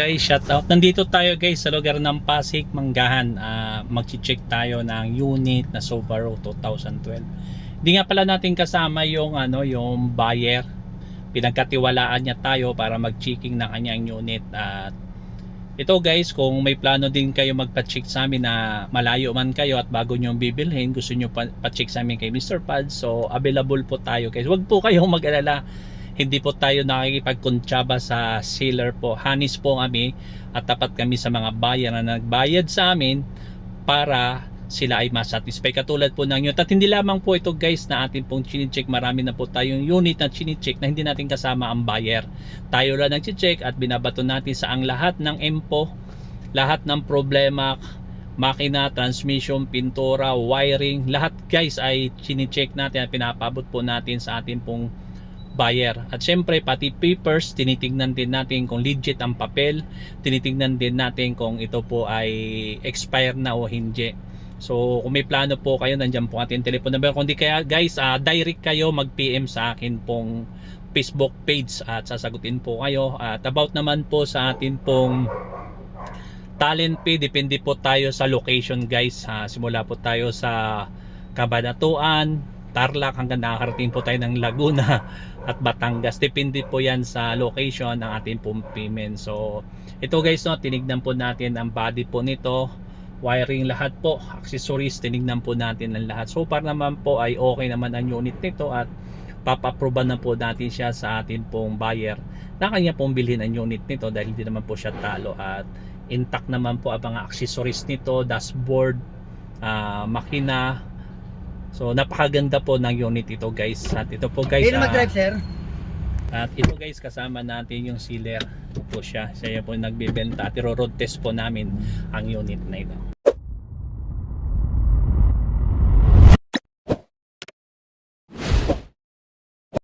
Guys, shout out. Nandito tayo guys sa lugar ng Pasig, Manggahan. Ah, magchi-check tayo ng unit na Subaru 2012. Hindi nga pala natin kasama yung ano, yung buyer. Pinagkatiwalaan niya tayo para mag-checking ng kanyang unit at ito guys, kung may plano din kayo magpa-check sa amin na malayo man kayo at bago nyo bibilhin, gusto nyo pa- pa-check sa amin kay Mr. Pad, so available po tayo guys. Huwag po kayong mag-alala, hindi po tayo nakikipagkuntsaba sa seller po. Hanis po kami at tapat kami sa mga buyer na nagbayad sa amin para sila ay masatisfy. Katulad po ng yun. At hindi lamang po ito guys na atin pong chinicheck. Marami na po tayong unit na chinicheck na hindi natin kasama ang buyer. Tayo lang nag-check at binabato natin sa ang lahat ng info, lahat ng problema, makina, transmission, pintura, wiring, lahat guys ay chinicheck natin at pinapabot po natin sa atin pong buyer. At syempre pati papers, tinitingnan din natin kung legit ang papel, tinitingnan din natin kung ito po ay expire na o hindi. So kung may plano po kayo, nandiyan po ating telephone number. Kung di kaya guys, ah, direct kayo mag-PM sa akin pong Facebook page at sasagutin po kayo. At about naman po sa atin pong talent pay, depende po tayo sa location guys. Ha, simula po tayo sa Cabanatuan, Tarlac hanggang nakakarating po tayo ng Laguna at Batangas. Depende po yan sa location ng ating pong payment. So ito guys, no, tinignan po natin ang body po nito wiring lahat po, accessories, tinignan po natin ang lahat. So far naman po ay okay naman ang unit nito at papaproban na po natin siya sa atin pong buyer na kanya pong bilhin ang unit nito dahil hindi naman po siya talo at intact naman po ang mga accessories nito, dashboard, ah, makina. So napakaganda po ng unit ito guys. At ito po guys, Sino ah, mag-drive, sir? at ito guys kasama natin yung sealer. Po siya. Siya po yung nagbebenta at iro-road test po namin ang unit na ito.